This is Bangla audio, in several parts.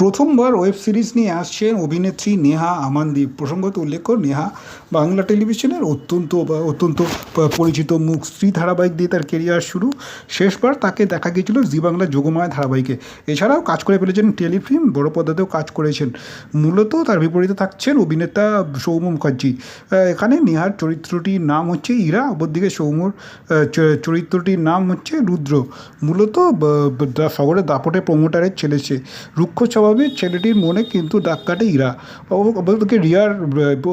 প্রথমবার ওয়েব সিরিজ নিয়ে আসছেন অভিনেত্রী নেহা আমানদীপ। প্রসঙ্গত উল্লেখ্য নেহা বাংলা টেলিভিশনের অত্যন্ত অত্যন্ত পরিচিত মুখ। স্ত্রী ধারাবাহিক দিয়ে তার কেরিয়ার শুরু। শেষবার তাকে দেখা গিয়েছিল জি বাংলা যোগমায়া ধারাবাহিকে। এছাড়াও কাজ করে ফেলেছেন টেলিফিল্ম, বড় পর্দাতেও কাজ করেছেন। মূলত তার বিপরীতে থাকছেন অভিনেতা সৌম্য মুখার্জি। এখানে নেহার চরিত্রটির নাম হচ্ছে ইরা, অপরদিকে সৌম্যর চরিত্রটির নাম হচ্ছে রুদ্র। মূলত শহরের দাপটে প্রমোটারের ছেলে সে। রুক্ষ স্বভাবের ছেলেটির মনে কিন্তু দাগ কাটে ইরা। অব- রিয়ার,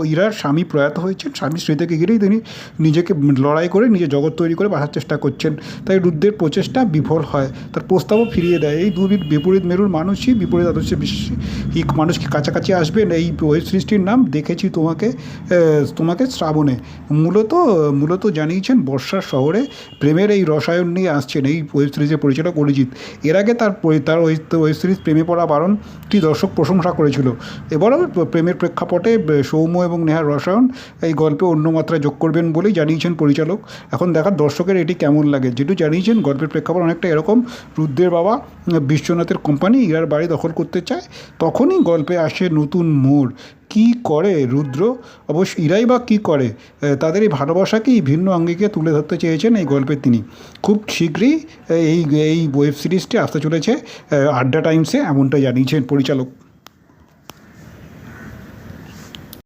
ইরার স্বামী প্রয়াত হয়েছেন। স্বামী স্ত্রী থেকে গিয়েই তিনি নিজেকে লড়াই করে নিজের জগৎ তৈরি করে বাঁচার চেষ্টা করছেন। তাই রুদ্রের প্রচেষ্টা বিফল হয়। তার প্রস্তাবও ফিরিয়ে দেয়। এই দুই বিপরীত মেরুর মানুষই বিপরীত আদর্শে বিশ্বাসী এই মানুষকে কাছাকাছি আসবেন। এই ওয়েব সিরিজটির নাম দেখেছি তোমাকে তোমাকে শ্রাবণে। মূলত মূলত জানিয়েছেন বর্ষার শহরে প্রেমের এই রসায়ন নিয়ে আসছেন। এই ওয়েব সিরিজের পরিচালক অরিজিৎ। এর আগে তার তার ওয়েব সিরিজ প্রেমে পড়া বারণটি দর্শক প্রশংসা করেছিল। এবারও প্রেমের প্রেক্ষাপটে সৌম্য এবং নেহার রসায়ন এই গল্পে অন্য মাত্রায় যোগ করবেন বলেই জানিয়েছেন পরিচালক। এখন দেখার দর্শকের এটি কেমন লাগে? যেটু জানিয়েছেন গল্পের প্রেক্ষাপট অনেকটা এরকম, রুদ্রের বাবা, বিশ্বনাথের কোম্পানি ইরার বাড়ি দখল করতে চায়, তখনই গল্পে আসে নতুন মোড়। কি করে রুদ্র? অবশ্য ইরাই বা কী করে? তাদের এই ভালোবাসাকেই ভিন্ন আঙ্গিকে তুলে ধরতে চেয়েছেন এই গল্পে তিনি। খুব শীঘ্রই এই এই ওয়েব সিরিজটি আসতে চলেছে। আড্ডা টাইমসে এমনটা জানিয়েছেন পরিচালক।